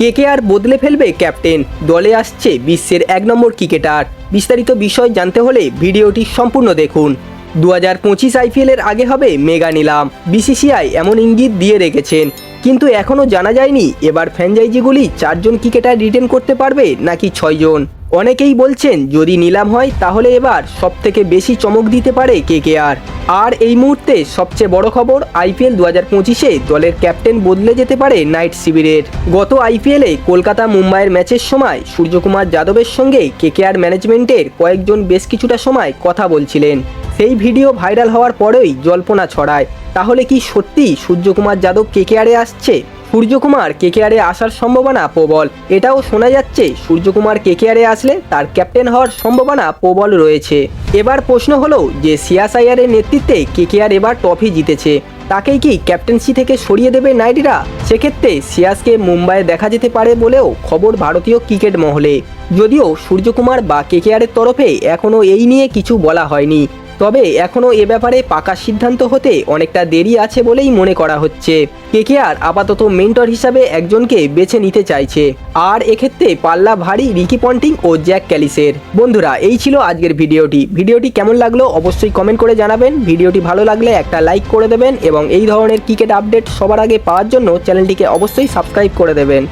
কে আর বদলে ফেলবে ক্যাপ্টেন। দলে আসছে বিশ্বের এক নম্বর ক্রিকেটার। বিস্তারিত বিষয় জানতে হলে ভিডিওটি সম্পূর্ণ দেখুন। দু হাজার পঁচিশ আইপিএলের আগে হবে মেগা নিলাম। বিসিসিআই এমন ইঙ্গিত দিয়ে রেখেছেন। কিন্তু এখনও জানা যায়নি এবার ফ্র্যাঞ্চাইজিগুলি চারজন ক্রিকেটার রিটেন করতে পারবে নাকি ছয়জন। অনেকেই বলছেন, যদি নিলাম হয়, তাহলে এবার সব থেকে বেশি চমক দিতে পারে কে কে আর। আর এই মুহূর্তে সবচেয়ে বড় খবর আইপিএল দু হাজার পঁচিশে দলের ক্যাপ্টেন বদলে যেতে পারে নাইট শিবিরের। গত আইপিএলে কলকাতা মুম্বাইয়ের ম্যাচের সময় সূর্যকুমার যাদবের সঙ্গে কেকেআর ম্যানেজমেন্টের কয়েকজন বেশ কিছুটা সময় কথা বলছিলেন। সেই ভিডিও ভাইরাল হওয়ার পরেই জল্পনা ছড়ায়। তাহলে কি সত্যি সূর্যকুমার যাদব কেকেআরে আসছে? সূর্যকুমার কেকেআরে আসার সম্ভাবনা প্রবল। এটাও শোনা যাচ্ছে, সূর্যকুমার কেকেআরে আসলে তার ক্যাপ্টেন হওয়ার সম্ভাবনা প্রবল রয়েছে। এবার প্রশ্ন হলো যে সিয়াসাইয়ারের নেতৃত্বে কেকেআর এবার ট্রফি জিতেছে, তাকেই কি ক্যাপ্টেন্সি থেকে সরিয়ে দেবে নাইডিরা সেক্ষেত্রে সিয়াসকে মুম্বাইয়ে দেখা যেতে পারে বলেও খবর ভারতীয় ক্রিকেট মহলে। যদিও সূর্যকুমার বা কেকেআরের তরফে এখনও এই নিয়ে কিছু বলা হয়নি। তবে এখনও এ ব্যাপারে পাকা সিদ্ধান্ত হতে অনেকটা দেরি আছে বলেই মনে করা হচ্ছে। কেকেআর আপাতত মেন্টর হিসাবে একজনকে বেছে নিতে চাইছে। আর এক্ষেত্রে পাল্লা ভারী রিকি পন্টিং ও জ্যাক ক্যালিসের। বন্ধুরা, এই ছিল আজকের ভিডিওটি। ভিডিওটি কেমন লাগল অবশ্যই কমেন্ট করে জানাবেন। ভিডিওটি ভালো লাগলে একটা লাইক করে দেবেন এবং এই ধরনের ক্রিকেট আপডেট সবার আগে পাওয়ার জন্য চ্যানেলটিকে অবশ্যই সাবস্ক্রাইব করে দেবেন।